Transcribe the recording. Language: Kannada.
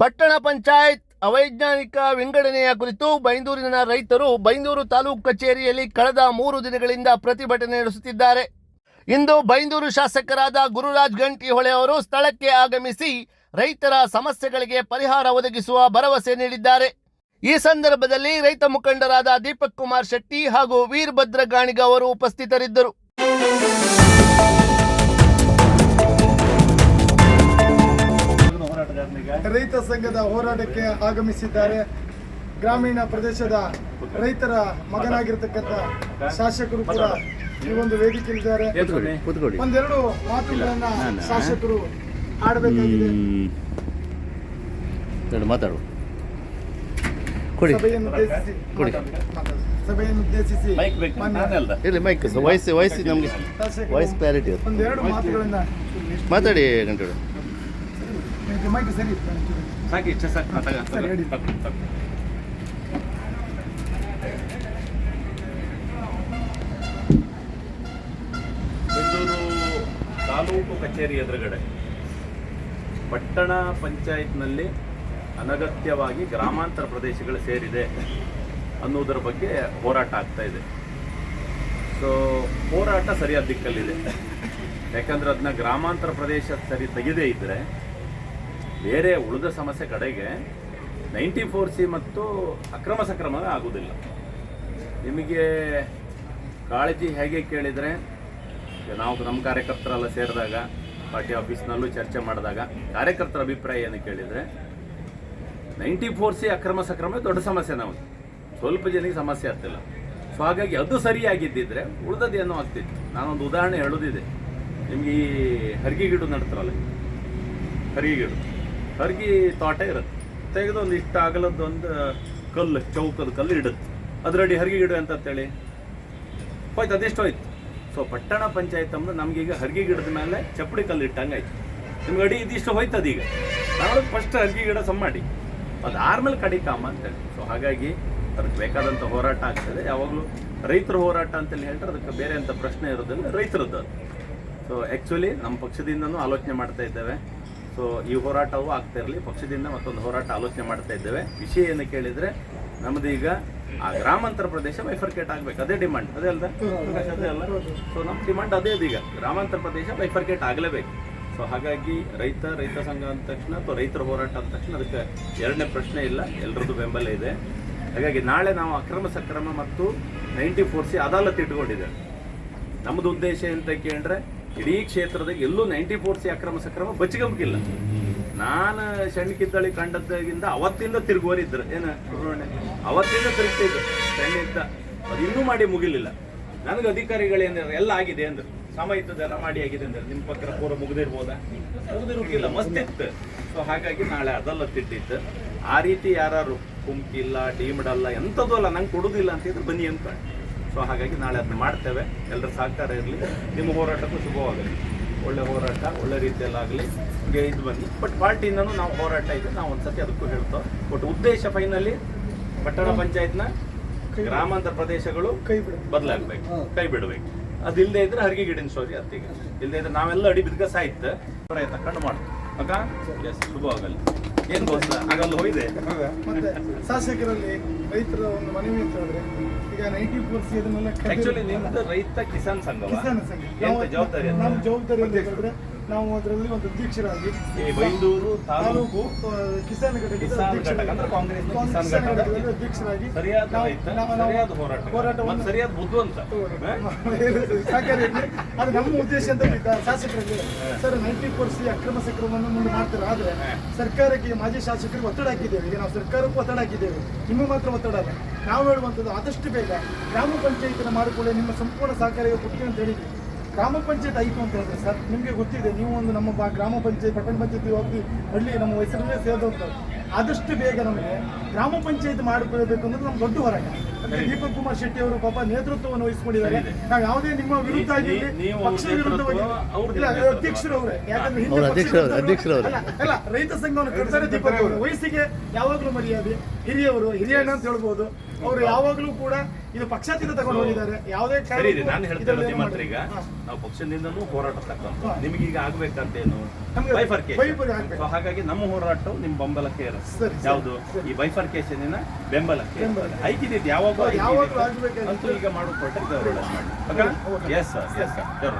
ಪಟ್ಟಣ ಪಂಚಾಯತ್ ಅವೈಜ್ಞಾನಿಕ ವಿಂಗಡಣೆಯ ಕುರಿತು ಬೈಂದೂರಿನ ರೈತರು ಬೈಂದೂರು ತಾಲೂಕು ಕಚೇರಿಯಲ್ಲಿ ಕಳೆದ ಮೂರು ದಿನಗಳಿಂದ ಪ್ರತಿಭಟನೆ ನಡೆಸುತ್ತಿದ್ದಾರೆ. ಇಂದು ಬೈಂದೂರು ಶಾಸಕರಾದ ಗುರುರಾಜ್ ಗಂಟಿಹೊಳೆ ಅವರು ಸ್ಥಳಕ್ಕೆ ಆಗಮಿಸಿ ರೈತರ ಸಮಸ್ಯೆಗಳಿಗೆ ಪರಿಹಾರ ಒದಗಿಸುವ ಭರವಸೆ ನೀಡಿದ್ದಾರೆ. ಈ ಸಂದರ್ಭದಲ್ಲಿ ರೈತ ಮುಖಂಡರಾದ ದೀಪಕ್ ಕುಮಾರ್ ಶೆಟ್ಟಿ ಹಾಗೂ ವೀರಭದ್ರ ಗಾಣಿಗ ಅವರು ಉಪಸ್ಥಿತರಿದ್ದರು. ರೈತ ಸಂಘದ ಹೋರಾಟಕ್ಕೆ ಆಗಮಿಸಿದ್ದಾರೆ. ಗ್ರಾಮೀಣ ಪ್ರದೇಶದ ರೈತರ ಮಗನಾಗಿರ್ತಕ್ಕಂಥ ಶಾಸಕರು ಕೂಡ ಈ ಒಂದು ವೇದಿಕೆಯಲ್ಲಿದ್ದಾರೆ. ಇದ್ದಾರೆ ಒಂದೆರಡು ಮಾತುಗಳನ್ನ ಶಾಸಕರು ಆಡಬೇಕಾಗಿದೆ. ಮಾತಾಡು. ಕೊಡಿ. ಸಭೆಯನ್ನು ಉದ್ದೇಶಿಸಿ ಕೊಡಿ. ಮಾತಾಡಿ. ಸಭೆಯನ್ನು ಉದ್ದೇಶಿಸಿ ಮಾನ್ಯ ಇಲ್ಲಿ ಮೈಕ್ ವಯಸ್ಸು ವಯಸ್ಸು ನಮಗೆ ವಾಯ್ಸ್ ಕ್ಲಾರಿಟಿ ಒಂದೆರಡು ಮಾತುಗಳನ್ನ ಮಾತಾಡಿ ಗಂಟೆಡು ನಿಮ್ಗೆ ಮೈಕ್ ಸರಿ ಸಾಕಿ ಇಚ್ಛೆ ಸಾಕು ಮಾತಾಗ ಸರಿ, ಹೇಳಿ. ಬೆಂಗಳೂರು ತಾಲೂಕು ಕಚೇರಿ ಎದುರುಗಡೆ ಪಟ್ಟಣ ಪಂಚಾಯತ್ನಲ್ಲಿ ಅನಗತ್ಯವಾಗಿ ಗ್ರಾಮಾಂತರ ಪ್ರದೇಶಗಳು ಸೇರಿದೆ ಅನ್ನೋದರ ಬಗ್ಗೆ ಹೋರಾಟ ಆಗ್ತಾ ಇದೆ. ಸೊ ಹೋರಾಟ ಸರಿಯಾದ ದಿಕ್ಕಲ್ಲಿದೆ. ಯಾಕಂದ್ರೆ ಅದನ್ನ ಗ್ರಾಮಾಂತರ ಪ್ರದೇಶ ಸರಿ ತೆಗೆದೇ ಇದ್ದರೆ ಬೇರೆ ಉಳಿದ ಸಮಸ್ಯೆ ಕಡೆಗೆ ನೈಂಟಿ ಫೋರ್ ಸಿ ಮತ್ತು ಅಕ್ರಮ ಸಕ್ರಮ ಆಗುವುದಿಲ್ಲ. ನಿಮಗೆ ಕಾಳಜಿ ಹೇಗೆ ಕೇಳಿದರೆ ನಾವು ನಮ್ಮ ಕಾರ್ಯಕರ್ತರೆಲ್ಲ ಸೇರಿದಾಗ, ಪಾರ್ಟಿ ಆಫೀಸ್ನಲ್ಲೂ ಚರ್ಚೆ ಮಾಡಿದಾಗ ಕಾರ್ಯಕರ್ತರ ಅಭಿಪ್ರಾಯ ಏನು ಕೇಳಿದರೆ, ನೈಂಟಿ ಫೋರ್ ಸಿ ಅಕ್ರಮ ಸಕ್ರಮ ದೊಡ್ಡ ಸಮಸ್ಯೆ ನಾವು ಸ್ವಲ್ಪ ಜನಕ್ಕೆ ಸಮಸ್ಯೆ ಆಗ್ತಿಲ್ಲ. ಸೊ ಹಾಗಾಗಿ ಅದು ಸರಿಯಾಗಿದ್ದಿದ್ರೆ ಉಳಿದದ್ದು ಏನೋ ಆಗ್ತಿತ್ತು. ನಾನೊಂದು ಉದಾಹರಣೆ ಹೇಳೋದಿದೆ. ನಿಮಗೆ ಈ ಹರಿಗೆ ಗಿಡ ನಡ್ತಾರಲ್ಲ ಹರಿಗೆ ಗಿಡ ಹರ್ಗಿ ತೋಟ ಇರುತ್ತೆ. ತೆಗೆದು ಒಂದು ಇಷ್ಟ ಅಗಲದ್ದು ಒಂದು ಕಲ್ಲು ಚೌಕದ ಕಲ್ಲು ಇಡುತ್ತೆ. ಅದರಡಿ ಹರ್ಗಿ ಗಿಡ ಅಂತ ಅಂತೇಳಿ ಹೋಯ್ತು, ಅದೆಷ್ಟು ಹೋಯ್ತು ಸೊ ಪಟ್ಟಣ ಪಂಚಾಯತ್ ಅಂದ್ರೆ ಈಗ ಹರ್ಗಿ ಗಿಡದ ಮೇಲೆ ಚಪ್ಪಡಿ ಕಲ್ಲು ಇಟ್ಟಂಗೆ ಆಯ್ತು. ನಿಮ್ಗೆ ಅಡಿ ಇದಿಷ್ಟು ಹೋಯ್ತು ಅದೀಗ. ನಾವು ಫಸ್ಟ್ ಹರ್ಗಿ ಗಿಡ ಸಮ್ ಮಾಡಿ ಅದು ಆರ್ಮೇಲೆ ಕಡಿಕಾಮ ಅಂತೇಳಿ. ಸೊ ಹಾಗಾಗಿ ಅದಕ್ಕೆ ಬೇಕಾದಂಥ ಹೋರಾಟ ಆಗ್ತದೆ. ಯಾವಾಗಲೂ ರೈತರ ಹೋರಾಟ ಅಂತೇಳಿ ಹೇಳ್ತಾರೆ. ಅದಕ್ಕೆ ಬೇರೆ ಅಂತ ಪ್ರಶ್ನೆ ಇರೋದಿಲ್ಲ. ರೈತರದ್ದು ಸೊ ಆ್ಯಕ್ಚುಲಿ ನಮ್ಮ ಪಕ್ಷದಿಂದನೂ ಆಲೋಚನೆ ಮಾಡ್ತಾ ಇದ್ದೇವೆ. ಸೊ ಈ ಹೋರಾಟವೂ ಆಗ್ತಾ ಇರಲಿ. ಪಕ್ಷದಿಂದ ಮತ್ತೊಂದು ಹೋರಾಟ ಆಲೋಚನೆ ಮಾಡ್ತಾ ಇದ್ದೇವೆ. ವಿಷಯ ಏನು ಕೇಳಿದರೆ, ನಮ್ದೀಗ ಆ ಗ್ರಾಮಾಂತರ ಪ್ರದೇಶ ಬೈಫರ್ಕೇಟ್ ಆಗ್ಬೇಕು. ಅದೇ ಡಿಮಾಂಡ್ ಅದೇ ಅಲ್ದ? ಅದೇ ಅಲ್ಲ? ಸೊ ನಮ್ಮ ಡಿಮಾಂಡ್ ಅದೇ ಇದೀಗ. ಗ್ರಾಮಾಂತರ ಪ್ರದೇಶ ಬೈಫರ್ಕೇಟ್ ಆಗಲೇಬೇಕು. ಸೊ ಹಾಗಾಗಿ ರೈತ ರೈತ ಸಂಘ ಅಂದ ತಕ್ಷಣ ಅಥವಾ ರೈತರ ಹೋರಾಟ ಅಂದ ತಕ್ಷಣ ಅದಕ್ಕೆ ಎರಡನೇ ಪ್ರಶ್ನೆ ಇಲ್ಲ. ಎಲ್ಲರದ್ದು ಬೆಂಬಲ ಇದೆ. ಹಾಗಾಗಿ ನಾಳೆ ನಾವು ಅಕ್ರಮ ಸಕ್ರಮ ಮತ್ತು ನೈಂಟಿ ಫೋರ್ ಸಿ ಅದಾಲತ್ ಇಟ್ಕೊಂಡಿದ್ದೇವೆ. ನಮ್ಮದು ಉದ್ದೇಶ ಅಂತ ಕೇಳಿದ್ರೆ ಇಡೀ ಕ್ಷೇತ್ರದಾಗ ಎಲ್ಲೂ ನೈಂಟಿ ಫೋರ್ ಸಿ ಅಕ್ರಮ ಸಕ್ರಮ ಬಚ್ಚಿಗಂಬಿಲ್ಲ ನಾನು ಸಣ್ಣಕ್ಕಿದ್ದಳಿ ಕಂಡದ್ದಾಗಿಂದ ಅವತ್ತಿಂದ ತಿರುಗುವರಿದ್ರು ಏನು ಅವತ್ತಿಂದ ತಿರುಗ್ತಿದ್ರು ಸಣ್ಣಿದ್ದ ಅದು ಇನ್ನೂ ಮಾಡಿ ಮುಗಿಲಿಲ್ಲ. ನನಗೆ ಏನಾರ ಎಲ್ಲ ಆಗಿದೆ ಅಂದ್ರು. ಸಮ ಮಾಡಿ ಆಗಿದೆ ಅಂದ್ರೆ. ನಿಮ್ಮ ಪಕ್ಕ ಪೂರ ಮುಗಿದಿರ್ಬೋದಾ? ಮುಗಿದಿರುಕಿಲ್ಲ. ಮಸ್ತಿತ್ತು. ಸೊ ಹಾಗಾಗಿ ನಾಳೆ ಅದೆಲ್ಲ ತಿಟ್ಟಿತ್ತು ಆ ರೀತಿ ಯಾರು ಕುಮ್ಕಿಲ್ಲ ಡೀಮ್ಡ್ ಅಲ್ಲ, ಎಂಥದ್ದು ಅಲ್ಲ. ನಂಗೆ ಕೊಡುದಿಲ್ಲ ಅಂತಿದ್ರೆ ಬನ್ನಿ ಅಂತ. ಸೊ ಹಾಗಾಗಿ ನಾಳೆ ಅದನ್ನ ಮಾಡ್ತೇವೆ. ಎಲ್ಲರೂ ಸಹಕಾರ ಇರಲಿ. ನಿಮ್ಮ ಹೋರಾಟಕ್ಕೂ ಶುಭವಾಗಲಿ. ಒಳ್ಳೆ ಹೋರಾಟ ಒಳ್ಳೆ ರೀತಿಯಲ್ಲಾಗಲಿ ಹೀಗೆ ಇದು ಬನ್ನಿ. ಬಟ್ ಪಾರ್ಟಿಯಿಂದನೂ ನಾವು ಹೋರಾಟ ಇದೆ. ನಾವು ಒಂದ್ಸತಿ ಅದಕ್ಕೂ ಹೇಳ್ತೇವೆ ಬಟ್ ಉದ್ದೇಶ ಫೈನಲಿ ಪಟ್ಟಣ ಪಂಚಾಯತ್ನ ಗ್ರಾಮಾಂತರ ಪ್ರದೇಶಗಳು ಕೈ ಬಿಡು. ಬದಲಾಗಬೇಕು. ಕೈ ಬಿಡಬೇಕು. ಅದಿಲ್ಲದೆ ಇದ್ರೆ ಹರಿಗೆ ಗಿಡಿನ ಸೋರಿ ಅತ್ತಿಗೆ ಇಲ್ಲದೆ ಇದ್ರೆ ನಾವೆಲ್ಲ ಅಡಿ ಬಿದ್ಕ ಸಾಯ್ತು. ಪ್ರಯತ್ನ ಕಂಡು ಮಾಡ್ತೀವಿ. ಅಕ್ಕ? ಎಸ್ ಶುಭವಾಗಲಿ. ಏನು ಗೋಸ್ಕರ ಆಗಲ್ಲ ಹೋಗಿದೆ. ಮತ್ತೆ ಶಾಸಕರಲ್ಲಿ ರೈತರ ಒಂದು ಮನವಿ ಅಂತ ಹೇಳಿದ್ರೆ ಈಗ ನೈಂಟಿ ಅದನ್ನೆಲ್ಲ ಕಡ್ಡಿ- ಆಕ್ಚುಲಿ ನಿಮ್ದು ರೈತ ಕಿಸಾನ್ ಸಂಘವ? ಕಿಸಾನ್ ಸಂಘ. ಜವಾಬ್ದಾರಿ ನಮ್ಮ ಜವಾಬ್ದಾರಿ ಅಂತ ಹೇಳಿದ್ರೆ ನಾವು ಅದರಲ್ಲಿ ಒಂದು ಅಧ್ಯಕ್ಷರಾಗಿ ಬೈಂದೂರು ತಾಲೂಕು ಕಿಸಾನ್ ಘಟಕದ ಕಾಂಗ್ರೆಸ್ ಅಧ್ಯಕ್ಷರಾಗಿ ಹೋರಾಟ ಸರಿಯಾದ ಬುದ್ಧಿವಂತ ಇರ್ಲಿ. ಅದು ನಮ್ಮ ಉದ್ದೇಶ ಅಂತ ಶಾಸಕರಿಗೆ ಸರ್ ನೈಂಟಿ ಫೋರ್ ಸಿ ಅಕ್ರಮ ಸಕ್ರಮವನ್ನು ಮುಂದೆ ಮಾಡ್ತಾರೆ. ಆದ್ರೆ ಸರ್ಕಾರಕ್ಕೆ ಮಾಜಿ ಶಾಸಕರಿಗೆ ಒತ್ತಡ ಹಾಕಿದ್ದೇವೆ. ಈಗ ನಾವು ಸರ್ಕಾರಕ್ಕೂ ಒತ್ತಡ ಹಾಕಿದ್ದೇವೆ. ನಿಮ್ಮ ಮಾತ್ರ ಒತ್ತಡ ಅಲ್ಲ. ನಾವು ಹೇಳುವಂಥದ್ದು ಆದಷ್ಟು ಬೇಗ ಗ್ರಾಮ ಪಂಚಾಯತಿನ ಮಾಡಿಕೊಳ್ಳಿ ನಿಮ್ಮ ಸಂಪೂರ್ಣ ಸಹಕಾರ ಕೊಟ್ಟಿ ಅಂತ ಹೇಳಿದ್ವಿ. ಗ್ರಾಮ ಪಂಚಾಯತ್ ಆಯಿತು ಅಂತ ಹೇಳಿದ್ರೆ ಸರ್ ನಿಮಗೆ ಗೊತ್ತಿದೆ ನೀವು ಒಂದು ನಮ್ಮ ಬಾ- ಗ್ರಾಮ ಪಂಚಾಯತ್ ಪಟ್ಟಣ ಪಂಚಾಯತ್ ಹೋಗಿ ಹಳ್ಳಿ ನಮ್ಮ ಹೆಸರಲ್ಲೇ ಸೇರಿದಂಥ ಆದಷ್ಟು ಬೇಗ ನಮಗೆ ಗ್ರಾಮ ಪಂಚಾಯತ್ ಮಾಡಿಕೊಳ್ಳಬೇಕು ಅಂದ್ರೆ ನಮ್ಮ ದೊಡ್ಡ ಹೋರಾಟ. ಅಂದ್ರೆ ದೀಪಕ್ ಕುಮಾರ್ ಶೆಟ್ಟಿ ಅವರು ಪಾಪ ನೇತೃತ್ವವನ್ನು ವಹಿಸಿಕೊಂಡಿದ್ದಾರೆ. ನಾವು ಯಾವುದೇ ನಿಮ್ಮ ವಿರುದ್ಧ ಆಗಿರ್ಲಿ, ವಿರುದ್ಧವಾಗಿ. ನೇತೃತ್ವ. ಅಧ್ಯಕ್ಷರು ಅವರೇ. ಯಾಕಂದ್ರೆ ಹಿಂದೆ ಅವ್ರ ಪಕ್ಷದ ಅಧ್ಯಕ್ಷರು- ವಿರುದ್ಧ- ಅಧ್ಯಕ್ಷರು ಅಲ್ಲ, ಅಲ್ಲ ರೈತ ಸಂಘವನ್ನು ಕಟ್ತಾರೆ ದೀಪಕ್ ಅವರು. ವಯಸ್ಸಿಗೆ ಯಾವಾಗಲೂ ಮರ್ಯಾದೆ. ಹಿರಿಯವರು ಹಿರಿಯಣ್ಣ ಅಂತ ಹೇಳ್ಬೋದು. ಅವರು ಯಾವಾಗಲೂ ಕೂಡ ಇದು ಪಕ್ಷಾತೀತ ತಗೊಂಡು ಹೋಗಿದ್ದಾರೆ. ಯಾವುದೇ ಸರಿ ಇದೆ ನಾನು ಹೇಳ್ತಾ ಇರೋದು ನಿಮ್ಮ ಹತ್ರ ಈಗ ನಾವು ಪಕ್ಷದಿಂದನೂ ಹೋರಾಟ ತಕ್ಕಂತ ನಿಮಗೆ ಈಗ ಆಗ್ಬೇಕಂತೇನು? ಏನು ಬೈಫರ್ಕೇಶನ್. ಬೈಫರ್ಕೆ ಸೊ ಹಾಗಾಗಿ ನಮ್ಮ ಹೋರಾಟವು ನಿಮ್ಮ ಬೆಂಬಲಕ್ಕೆ ಇರುತ್ತೆ. ಯಾವುದು? ಈ ಬೈಫರ್ಕೇಶನಿನ ಬೆಂಬಲಕ್ಕೆ ಬೆಂಬಲ. ಐಕಿದೆ ಯಾವಾಗ. ಅಂತೂ ಈಗ ಮಾಡೋ ಕೊಟ್ಟರೆ okay. Yes sir yes sir